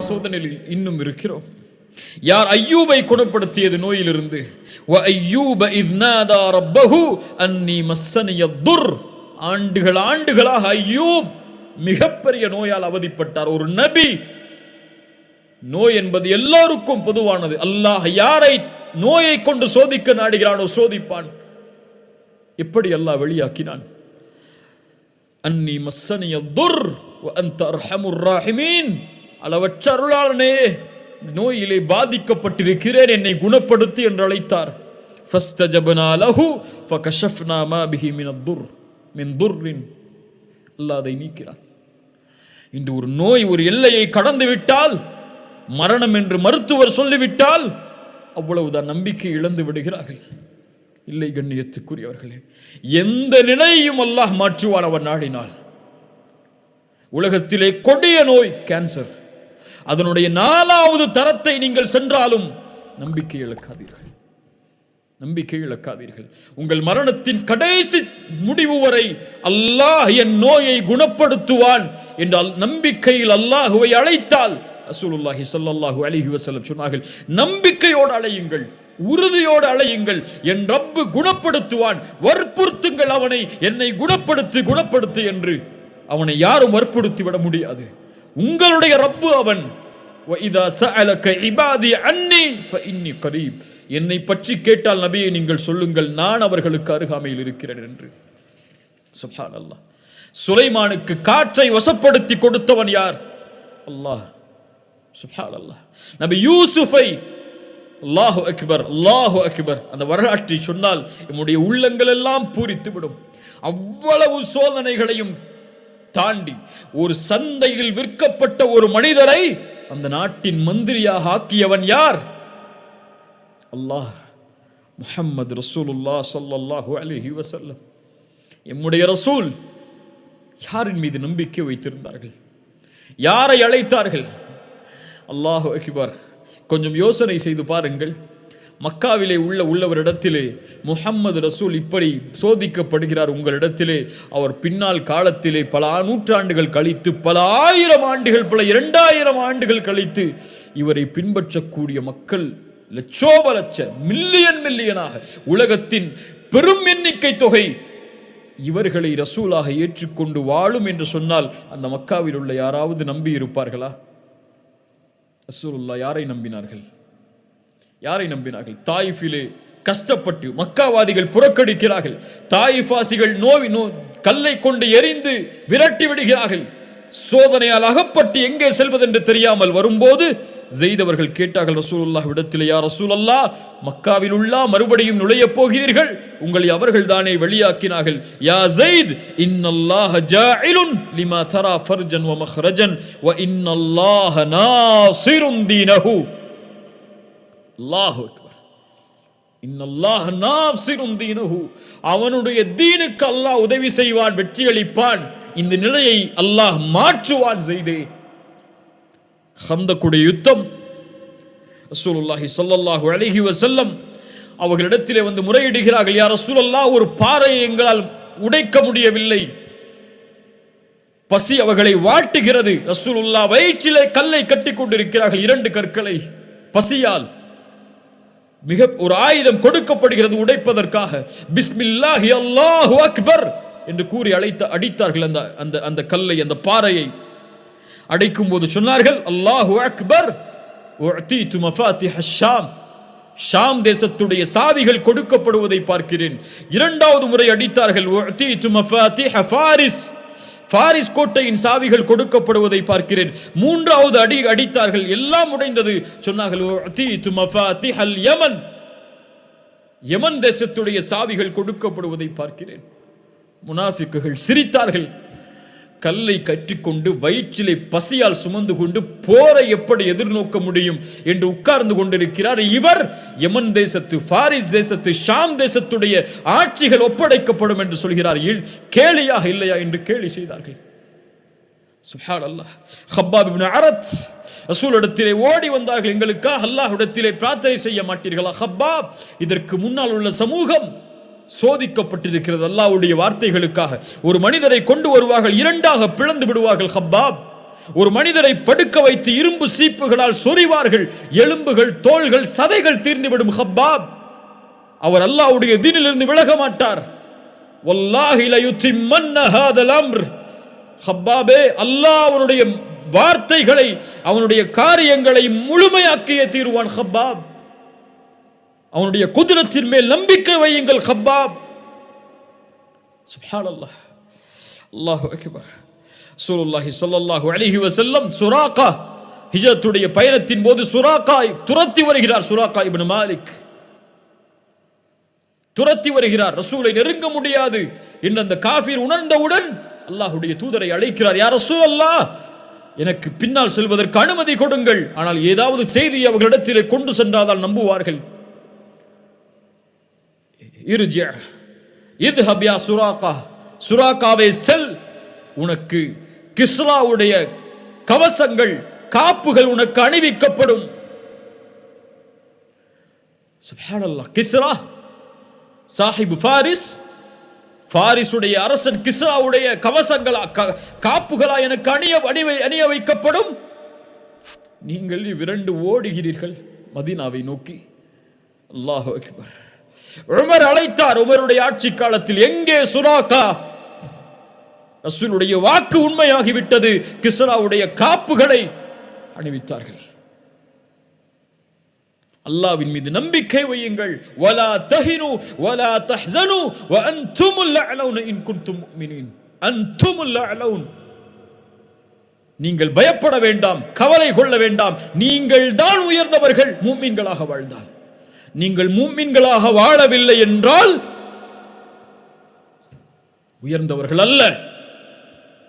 சோதனையில் இன்னும் இருக்கிறோம். யார் ஐயூபை குணப்படுத்தியது நோயிலிருந்து? ஆண்டுகள் ஆண்டுகளாக ஐயூப் மிகப்பெரிய நோயால் அவதிப்பட்டார். ஒரு நபி நோய் என்பது எல்லாருக்கும் பொதுவானது. அல்லாஹ் யாரை நோயை கொண்டு சோதிக்க நாடுகிறானோ சோதிப்பான். எப்படி அல்லாஹ் வெளியாக்கினான்? அன்னி மஸ்ஸனிய துர் வ அன்த அர்ஹமுர் ராஹிமீன். அளவற்ற அருளாளனே நோயிலே பாதிக்கப்பட்டிருக்கிறேன் என்னை குணப்படுத்தி என்று அழைத்தார். அல்லாதை துர் மின் துர்ரின். அதை நீக்கிறான். இன்று ஒரு நோய் ஒரு எல்லையை கடந்து விட்டால் மரணம் என்று மருத்துவர் சொல்லிவிட்டால் அவ்வளவுதான் நம்பிக்கை இழந்து விடுகிறார்கள். இல்லை கண்ணியத்துக்குரியவர்களே எந்த நிலையையும் அல்லாஹ் மாற்றுவான் அவன் நாடினால். உலகத்திலே கொடிய நோய் கேன்சர். அதனுடைய நாலாவது தரத்தை நீங்கள் சென்றாலும் நம்பிக்கை இழக்காதீர்கள். நம்பிக்கை இழக்காதீர்கள். உங்கள் மரணத்தின் கடைசி முடிவு வரை அல்லாஹ் என் நோயை குணப்படுத்துவான் என்றால் நம்பிக்கையில் அல்லாஹுவை அழைத்தால் ரசூலுல்லாஹி சல்லாஹூ அலிஹி வஸல்லம் சொன்னார்கள் நம்பிக்கையோடு அழையுங்கள் உறுதியோடு அழையுங்கள் என் ரப்பு குணப்படுத்துவான் வற்புறுத்துங்கள் அவனை என்னை குணப்படுத்து குணப்படுத்து என்று அவனை யாரும் வற்புறுத்தி விட முடியாது. உங்களுடைய ரப்பு அவன் இதா சஅலக இபாதி அன்னி இன்னி கரீப் என்னை பற்றி கேட்டால் நபியை நீங்கள் சொல்லுங்கள் நான் அவர்களுக்கு அருகாமையில் இருக்கிறேன் என்று. சுபான் அல்லாஹ் சுலைமானுக்கு காற்றை வசப்படுத்தி கொடுத்தவன் யார்? அல்லாஹ். சுபான் அல்லாஹ் நபி யூசுஃபை அல்லாஹு அக்பர் அல்லாஹு அக்பர். அந்த வரலாற்றை சொன்னால் நம்முடைய உள்ளங்கள் எல்லாம் பூரித்து விடும் அவ்வளவு சோதனைகளையும் தாண்டி ஒரு சந்தையில் விற்கப்பட்ட ஒரு மனிதரை அந்த நாட்டின் மந்திரியாக ஆக்கியவன் யார்? அல்லாஹ் முஹம்மது ரசூலுல்லா ஸல்லல்லாஹு அலி வசல்லம் எம்முடைய ரசூல் யாரின் மீது நம்பிக்கை வைத்திருந்தார்கள்? யாரை அழைத்தார்கள்? அல்லாஹு அகிபார். கொஞ்சம் யோசனை செய்து பாருங்கள். மக்காவிலே உள்ள உள்ளவரிடத்திலே முஹம்மது ரசூல் இப்படி சோதிக்கப்படுகிறார் உங்களிடத்திலே. அவர் பின்னால் காலத்திலே பல நூற்றாண்டுகள் கழித்து பல ஆயிரம் ஆண்டுகள் பல இரண்டாயிரம் ஆண்டுகள் கழித்து இவரை பின்பற்றக்கூடிய மக்கள் லட்சோப லட்ச மில்லியன் மில்லியனாக உலகத்தின் பெரும் எண்ணிக்கை தொகை இவர்களை ரசூலாக ஏற்றுக்கொண்டு வாழும் என்று சொன்னால் அந்த மக்காவில் உள்ள யாராவது நம்பி இருப்பார்களா ரசூலுல்லா யாரை நம்பினார்கள்? யாரை நம்பினார்கள்? தாயிஃபிலே கஷ்டப்பட்டு மக்காவாதிகள் புறக்கணிக்கிறார்கள். தாயிஃபாசிகள் நோவி நோ கல்லை கொண்டு எரிந்து விரட்டி விடுகிறார்கள். சோதனையால் அகப்பட்டு எங்கே செல்வதென்று தெரியாமல் வரும்போது ஜெய்தவர்கள் கேட்டார்கள் ரசூலுல்லா இடத்திலே யார் ரசூலல்லா மக்காவில் உள்ளா மறுபடியும் நுழையப் போகிறீர்கள். உங்களை அவர்கள் தானே வெளியாக்கினார்கள். யா ஜெயித் இன்னல்லாஹ ஜாயிலுன் லிமா தரா ஃபர்ஜன் வ மஹ்ரஜன் வ இன்னல்லாஹ நாசிருன் தீனஹு. அல்லாஹு அக்பர். இன்னல்லாஹ் நாசிருன் தீனஹு. அவனுடைய தீனுக்கு அல்லாஹ் உதவி செய்வான் வெற்றி அளிப்பான். இந்த நிலையை அல்லாஹ் மாற்றுவான் செய்தே. ஹந்தக்குடைய யுத்தம். ரசூலுல்லாஹி ஸல்லல்லாஹு அலைஹி வஸல்லம் அவர்களிடத்திலே வந்து முறையிடுகிறார்கள் யார் ரசூலல்லாஹ் ஒரு பாறையை எங்களால் உடைக்க முடியவில்லை. பசி அவர்களை வாட்டுகிறது. ரசூலுல்லாஹ் வயிற்றிலே கல்லை கட்டி கொண்டிருக்கிறார்கள் இரண்டு கற்களை. பசியால் மிக ஒரு ஆயுதம் கொடுக்கப்படுகிறது உடைப்பதற்காக. பிஸ்மில்லாஹி அல்லாஹு அக்பர் என்று கூறி அழைத்து அடித்தார்கள் அந்த அந்த அந்த கல்லை அந்த பாறையை. அடைக்கும் போது சொன்னார்கள் அல்லாஹு அக்பர் ஷாம். ஷாம் தேசத்துடைய சாவிகள் கொடுக்கப்படுவதை பார்க்கிறேன். இரண்டாவது முறை அடித்தார்கள் பாரிஸ் கோட்டையின் சாவிகள் கொடுக்கப்படுவதை பார்க்கிறேன். மூன்றாவது அடி அடித்தார்கள். எல்லாம் உடைந்தது. சொன்னார்கள் யமன். யமன் தேசத்துடைய சாவிகள் கொடுக்கப்படுவதை பார்க்கிறேன். முனாஃபிக்குகள் சிரித்தார்கள். கல்லை கற்றிக்கொண்டு வயிற்றிலே பசியால் சுமந்து கொண்டு போரை எப்படி எதிர்நோக்க முடியும் என்று உட்கார்ந்து கொண்டிருக்கிறார் இவர் யமன் தேசத்து பாரிஸ் தேசத்து ஷாம் தேசத்துடைய ஆட்சிகள் ஒப்படைக்கப்படும் என்று சொல்கிறார். இல்- கேலியாக இல்லையா என்று கேலி செய்தார்கள். சுப்ஹான் அல்லாஹ் ஹப்பாப் அரத் ரசூலிடத்திலே ஓடி வந்தார்கள். எங்களுக்காக அல்லாஹ்விடத்திலே பிரார்த்தனை செய்ய மாட்டீர்களா? ஹப்பாப் இதற்கு முன்னால் உள்ள சமூகம் சோதிக்கப்பட்டிருக்கிறது அல்லாவுடைய வார்த்தைகளுக்காக. ஒரு மனிதரை கொண்டு வருவார்கள் இரண்டாக பிளந்து விடுவார்கள் ஹப்பாப். ஒரு மனிதரை படுக்க வைத்து இரும்பு சீப்புகளால் சொறிவார்கள் எலும்புகள் தோள்கள் சதைகள் தீர்ந்துவிடும் ஹப்பாப். அவர் அல்லாவுடைய தீனிலிருந்து விலக மாட்டார். ஹப்பாபே அல்லாஹ் அவனுடைய வார்த்தைகளை அவனுடைய காரியங்களை முழுமையாக்கிய தீருவான் ஹப்பாப். அவனுடைய குதிரத்தின் மேல் நம்பிக்கை வையுங்கள் ஹப்பாப் அல்லாஹ் அல்லாஹு அக்பர். ரசூலுல்லாஹி ஸல்லல்லாஹு அலைஹி வஸல்லம் சுராகா பயணத்தின் போது சுராக்காய் துரத்தி வருகிறார் சுராக்கா இபின் மாலிக். துரத்தி வருகிறார் ரசூலை நெருங்க முடியாது. என்று அந்த காஃபிர் உணர்ந்தவுடன் அல்லாஹுடைய தூதரை அழைக்கிறார் யார் ரசூல் அல்லாஹ் எனக்கு பின்னால் செல்வதற்கு அனுமதி கொடுங்கள். ஆனால் ஏதாவது செய்தி அவர்களிடத்திலே கொண்டு சென்றாதால் நம்புவார்கள். இருஜ இது ஹபியா சுராக்கா சுராக்காவை செல். உனக்கு கிஸ்ராவுடைய கவசங்கள் காப்புகள் உனக்கு அணிவிக்கப்படும். கிஸ்ரா சாஹிப் ஃபாரிஸ். ஃபாரிஸுடைய அரசன் கிஸ்ராவுடைய கவசங்களா காப்புகளா எனக்கு அணிய அணிவை அணிய வைக்கப்படும். நீங்கள் இவ்விரண்டு ஓடுகிறீர்கள் மதீனாவை நோக்கி. அல்லாஹ் அக்பர். உமர் அழைத்தார். உமருடைய ஆட்சி காலத்தில் எங்கே சுராக்கா? ரசூலுடைய வாக்கு உண்மையாகிவிட்டது. கிஸ்ராவுடைய காப்புகளை அணிவித்தார்கள். அல்லாவின் மீது நம்பிக்கை வையுங்கள். வலா தஹினு வலா தஹ்சனு வ அன்துமுல் அலவுன இன் குன்தும் முஃமினீன். அன்துமுல் நீங்கள் பயப்பட வேண்டாம் கவலை கொள்ள வேண்டாம். நீங்கள் தான் உயர்ந்தவர்கள் மூமின்களாக வாழ்ந்தால். நீங்கள் மூமின்களாக வாழவில்லை என்றால் உயர்ந்தவர்கள் அல்ல.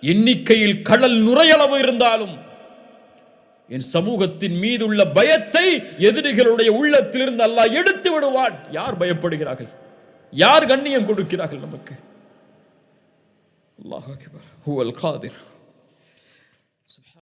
எண்ணிக்கையில் கடல் நுரையளவு இருந்தாலும் என் சமூகத்தின் மீதுள்ள பயத்தை எதிரிகளுடைய உள்ளத்திலிருந்து அல்லாஹ் எடுத்து விடுவான். யார் பயப்படுகிறார்கள்? யார் கண்ணியம் கொடுக்கிறார்கள் நமக்கு? அல்லாஹ் ஹுவல் காதிர்.